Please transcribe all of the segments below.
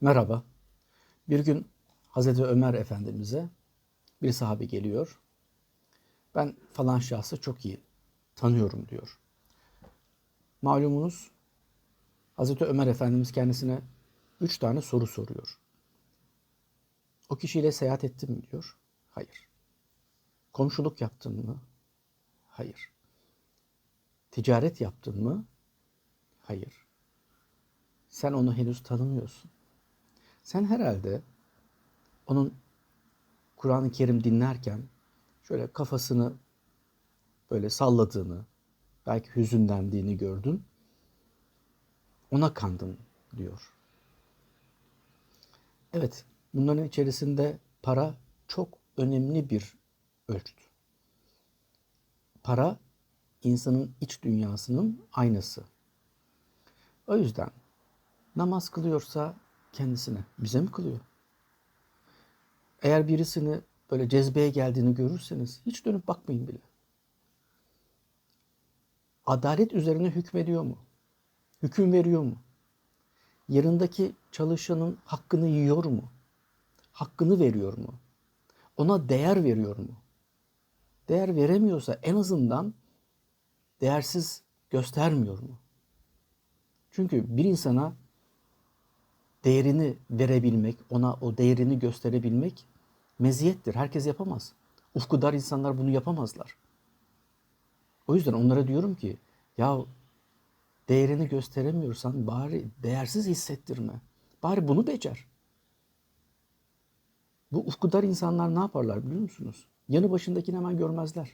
Merhaba. Bir gün Hazreti Ömer Efendimiz'e bir sahabe geliyor. Ben falan şahsı çok iyi tanıyorum diyor. Malumunuz Hazreti Ömer Efendimiz kendisine üç tane soru soruyor. O kişiyle seyahat ettin mi diyor. Hayır. Komşuluk yaptın mı? Hayır. Ticaret yaptın mı? Hayır. Sen onu henüz tanımıyorsun. Sen herhalde onun Kur'an-ı Kerim dinlerken şöyle kafasını böyle salladığını, belki hüzünlendiğini gördün. Ona kandın diyor. Evet, bunların içerisinde para çok önemli bir ölçüt. Para insanın iç dünyasının aynası. O yüzden namaz kılıyorsa kendisine, bize mi kılıyor? Eğer birisini böyle cezbeye geldiğini görürseniz hiç dönüp bakmayın bile. Adalet üzerine hükmediyor mu? Hüküm veriyor mu? Yanındaki çalışanın hakkını yiyor mu? Hakkını veriyor mu? Ona değer veriyor mu? Değer veremiyorsa en azından değersiz göstermiyor mu? Çünkü bir insana değerini verebilmek, ona o değerini gösterebilmek meziyettir. Herkes yapamaz. Ufkudar insanlar bunu yapamazlar. O yüzden onlara diyorum ki ya değerini gösteremiyorsan bari değersiz hissettirme. Bari bunu becer. Bu ufkudar insanlar ne yaparlar biliyor musunuz? Yanı başındakini hemen görmezler.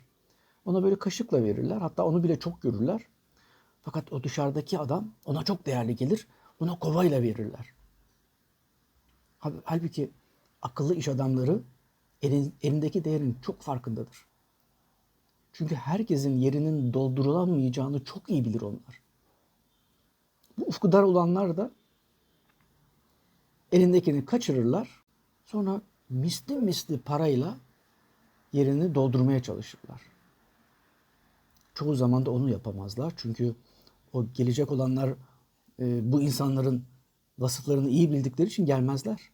Ona böyle kaşıkla verirler. Hatta onu bile çok görürler. Fakat o dışarıdaki adam ona çok değerli gelir. Ona kovayla verirler. Halbuki akıllı iş adamları elin, elindeki değerin çok farkındadır. Çünkü herkesin yerinin doldurulamayacağını çok iyi bilir onlar. Bu ufku dar olanlar da elindekini kaçırırlar. Sonra misli misli parayla yerini doldurmaya çalışırlar. Çoğu zaman da onu yapamazlar. Çünkü o gelecek olanlar e, bu insanların vasıflarını iyi bildikleri için gelmezler.